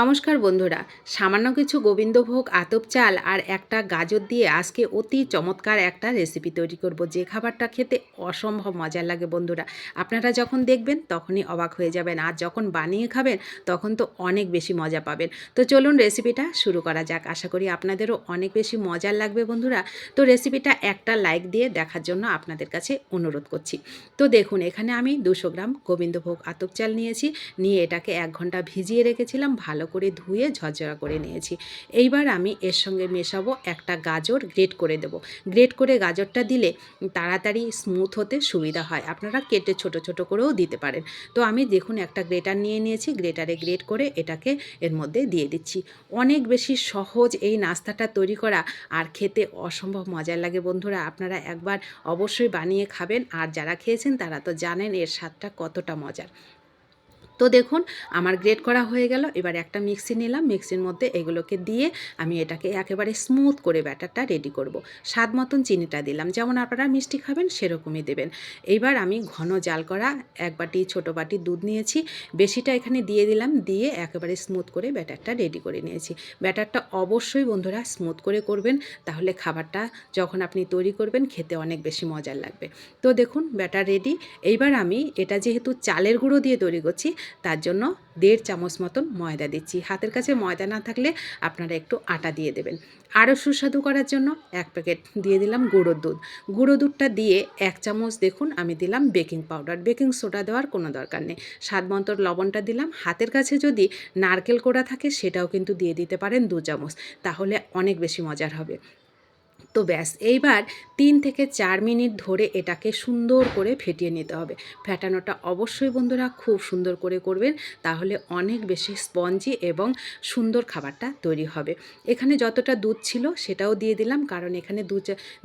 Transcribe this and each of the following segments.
নমস্কার বন্ধুরা, সামান্য কিছু গোবিন্দভোগ, আতপ চাল আর একটা গাজর দিয়ে আজকে অতি চমৎকার একটা রেসিপি তৈরি করব। যে খাবারটা খেতে অসম্ভব মজার লাগে বন্ধুরা। আপনারা যখন দেখবেন তখনই অবাক হয়ে যাবেন আর যখন বানিয়ে খাবেন তখন তো অনেক বেশি মজা পাবেন। তো চলুন রেসিপিটা শুরু করা যাক। আশা করি আপনাদেরও অনেক বেশি মজার লাগবে বন্ধুরা। তো রেসিপিটা একটা লাইক দিয়ে দেখার জন্য আপনাদের কাছে অনুরোধ করছি। তো দেখুন, এখানে আমি দুশো গ্রাম গোবিন্দভোগ, আতপ চাল নিয়েছি। নিয়ে এটাকে এক ঘণ্টা ভিজিয়ে রেখেছিলাম, ভালো করে ধুয়ে ঝরঝরা করে নিয়েছি। এইবার আমি এর সঙ্গে মেশাবো একটা গাজর, গ্রেট করে দেব। গ্রেট করে গাজরটা দিলে তাড়াতাড়ি স্মুথ হতে সুবিধা হয়। আপনারা কেটে ছোট ছোট করেও দিতে পারেন। তো আমি দেখুন একটা গ্রেটার নিয়ে নিয়েছি, গ্রেটারে গ্রেট করে এটাকে এর মধ্যে দিয়ে দিচ্ছি। অনেক বেশি সহজ এই নাস্তাটা তৈরি করা আর খেতে অসম্ভব মজার লাগে বন্ধুরা। আপনারা একবার অবশ্যই বানিয়ে খাবেন। আর যারা খেয়েছেন তারা তো জানেন এর স্বাদটা কতটা মজার। তো দেখুন, আমার গ্রেট করা হয়ে গেল। এবার একটা মিক্সি নিলাম। মিক্সির মধ্যে এগুলোকে দিয়ে আমি এটাকে একেবারে স্মুথ করে ব্যাটারটা রেডি করব। স্বাদ মতন চিনিটা দিলাম। যেমন আপনারা মিষ্টি খাবেন, সেরকমই দেবেন। এইবার আমি ঘন জাল করা এক বাটি ছোটো বাটি দুধ নিয়েছি। বেশিটা এখানে দিয়ে দিলাম। দিয়ে একেবারে স্মুথ করে ব্যাটারটা রেডি করে নিয়েছি। ব্যাটারটা অবশ্যই বন্ধুরা স্মুথ করে করবেন। তাহলে খাবারটা যখন আপনি তৈরি করবেন, খেতে অনেক বেশি মজার লাগবে। তো দেখুন, ব্যাটার রেডি এইবার আমি এটা যেহেতু চালের গুঁড়ো দিয়ে তৈরি করছি তার জন্য দেড় চামচ মতন ময়দা দিচ্ছি। হাতের কাছে ময়দা না থাকলে আপনারা একটু আটা দিয়ে দেবেন। আরও সুস্বাদু করার জন্য এক প্যাকেট দিয়ে দিলাম গুঁড়োর দুধ। গুঁড়ো দুধটা দিয়ে এক চামচ দেখুন, আমি দিলাম বেকিং পাউডার। বেকিং সোডা দেওয়ার কোনো দরকার নেই। স্বাদ মন্তর লবণটা দিলাম। হাতের কাছে যদি নারকেল কোড়া থাকে, সেটাও কিন্তু দিয়ে দিতে পারেন দু চামচ। তাহলে অনেক বেশি মজার হবে। তো ব্যাস এইবার তিন থেকে চার মিনিট ধরে এটাকে সুন্দর করে ফেটিয়ে নিতে হবে। ফেটানোটা অবশ্যই বন্ধুরা খুব সুন্দর করে করবেন, তাহলে অনেক বেশি স্পঞ্জি এবং সুন্দর খাবারটা তৈরি হবে। এখানে যতটা দুধ ছিল সেটাও দিয়ে দিলাম, কারণ এখানে দু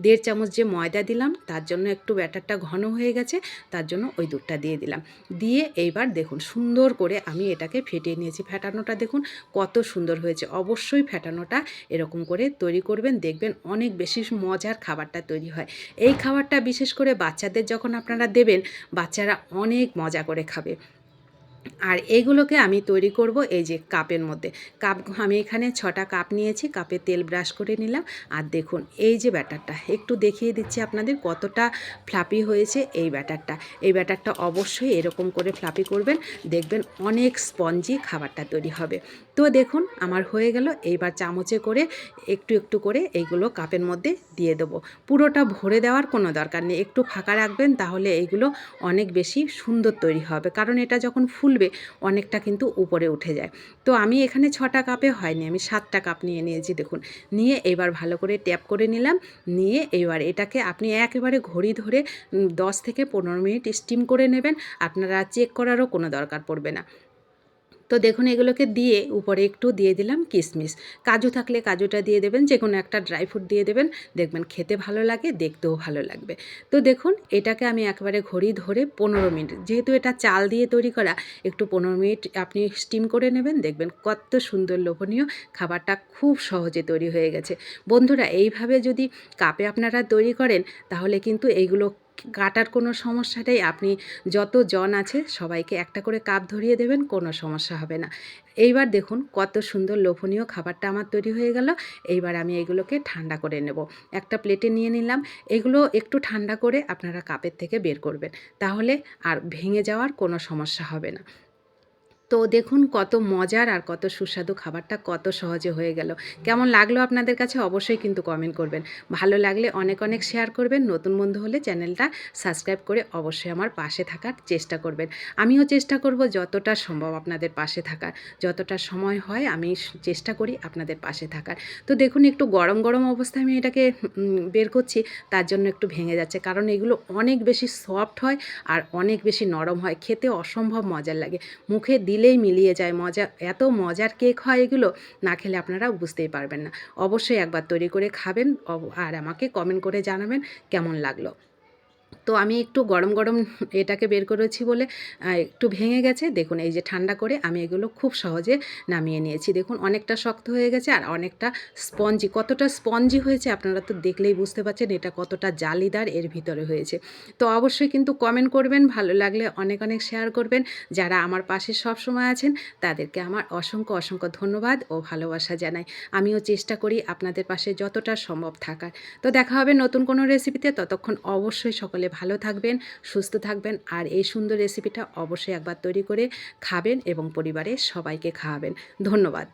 দেড় চামচ যে ময়দা দিলাম, তার জন্য একটু ব্যাটারটা ঘন হয়ে গেছে, তার জন্য ওই দুধটা দিয়ে দিলাম। দিয়ে এইবার দেখুন সুন্দর করে আমি এটাকে ফেটিয়ে নিয়েছি। ফেটানোটা দেখুন কত সুন্দর হয়েছে। অবশ্যই ফেটানোটা এরকম করে তৈরি করবেন, দেখবেন অনেক বেশি মজার খাবারটা তৈরি হয়। এই খাবারটা বিশেষ করে বাচ্চাদের যখন আপনারা দেবেন, বাচ্চারা অনেক মজা করে খাবে। আর এইগুলোকে আমি তৈরি করব এই যে কাপের মধ্যে। কাপ, আমি এখানে ছটা কাপ নিয়েছি, কাপে তেল ব্রাশ করে নিলাম। আর দেখুন, এই যে ব্যাটারটা, একটু দেখিয়ে দিচ্ছি আপনাদের কতটা ফ্লাপি হয়েছে এই ব্যাটারটা। এই ব্যাটারটা অবশ্যই এরকম করে ফ্লাপি করবেন, দেখবেন অনেক স্পঞ্জি খাবারটা তৈরি হবে। তো দেখুন, আমার হয়ে গেল, এইবার চামচে করে একটু একটু করে এইগুলো কাপের মধ্যে দিয়ে দেবো। পুরোটা ভরে দেওয়ার কোনো দরকার নেই, একটু ফাঁকা রাখবেন, তাহলে এইগুলো অনেক বেশি সুন্দর তৈরি হবে। কারণ এটা যখন ফুলবে অনেকটা কিন্তু উপরে উঠে যায়। তো আমি এখানে ছটা কাপে হয়নি, আমি সাতটা কাপ নিয়ে নিয়েছি, দেখুন। নিয়ে এবার ভালো করে ট্যাপ করে নিলাম, নিয়ে এবার এটাকে আপনি একেবারে ঘড়ি ধরে দশ থেকে পনেরো মিনিট স্টিম করে নেবেন, আপনারা চেক করারও কোনো দরকার পড়বে না। তো দেখুন, এগুলোকে দিয়ে উপরে একটু দিয়ে দিলাম কিশমিশ। কাজু থাকলে কাজুটা দিয়ে দেবেন যে কোনো একটা ড্রাই ফ্রুট দিয়ে দেবেন। দেখবেন খেতে ভালো লাগে, দেখতেও ভালো লাগবে। তো দেখুন, এটাকে আমি একবারে ঘড়ি ধরে পনেরো মিনিট, যেহেতু এটা চাল দিয়ে তৈরি করা, একটু পনেরো মিনিট আপনি স্টিম করে নেবেন। দেখবেন কত সুন্দর লোভনীয় খাবারটা খুব সহজে তৈরি হয়ে গেছে। বন্ধুরা, এইভাবে যদি কাপে আপনারা তৈরি করেন, তাহলে কিন্তু এইগুলো কাটার কোনো সমস্যাটাই আপনি যত জন আছে সবাইকে একটা করে কাপ ধরিয়ে দেবেন, কোনো সমস্যা হবে না। এইবার দেখুন কত সুন্দর লোভনীয় খাবারটা আমার তৈরি হয়ে গেল। এইবার আমি এগুলোকে ঠান্ডা করে নেব। একটা প্লেটে নিয়ে নিলাম। এগুলো একটু ঠান্ডা করে আপনারা কাপের থেকে বের করবেন। তাহলে আর ভেঙে যাওয়ার কোনো সমস্যা হবে না। তো দেখুন কত মজার আর কত সুস্বাদু খাবারটা কত সহজে হয়ে গেল। কেমন লাগল আপনাদের কাছে অবশ্যই কিন্তু কমেন্ট করবেন। ভালো লাগলে অনেক অনেক শেয়ার করবেন। নতুন বন্ধু হলে চ্যানেলটা সাবস্ক্রাইব করে অবশ্যই আমার পাশে থাকার চেষ্টা করবেন। আমিও চেষ্টা করব যতটা সম্ভব আপনাদের পাশে থাকার। যতটা সময় হয় আমি চেষ্টা করি আপনাদের পাশে থাকার। তো দেখুন একটু গরম গরম অবস্থায় আমি এটাকে বের করছি। তার জন্য একটু ভেঙে যাচ্ছে। কারণ এগুলো অনেক বেশি সফট হয় আর অনেক বেশি নরম হয়। খেতে অসম্ভব মজার লাগে। মুখে দিলে দিলেই মিলিয়ে যায় মজা। এত মজার কেক হয় এগুলো, না খেলে আপনারা বুঝতেই পারবেন না। অবশ্যই একবার তৈরি করে খাবেন আর আমাকে কমেন্ট করে জানাবেন কেমন লাগল। তো আমি একটু গরম গরম এটাকে বের করেছি বলে একটু ভেঙে গেছে। দেখুন, এই যে ঠান্ডা করে আমি এগুলো খুব সহজে নামিয়ে নিয়েছি। দেখুন, অনেকটা শক্ত হয়ে গেছে আর অনেকটা স্পঞ্জি। কতটা স্পঞ্জি হয়েছে আপনারা তো দেখলেই বুঝতে পারছেন এটা কতটা জালিদার এর ভিতরে হয়েছে। তো অবশ্যই কিন্তু কমেন্ট করবেন, ভালো লাগলে অনেক অনেক শেয়ার করবেন। যারা আমার পাশে সব সময় আছেন, তাদেরকে আমার অসংখ্য অসংখ্য ধন্যবাদ ও ভালোবাসা জানাই। আমিও চেষ্টা করি আপনাদের পাশে যতটা সম্ভব থাকার। তো দেখা হবে নতুন কোনো রেসিপিতে ততক্ষণ অবশ্যই সকলে ভালো থাকবেন, সুস্থ থাকবেন। আর এই সুন্দর রেসিপিটা অবশ্যই একবার তৈরি করে খাবেন এবং পরিবারের সবাইকে খাওয়াবেন। ধন্যবাদ।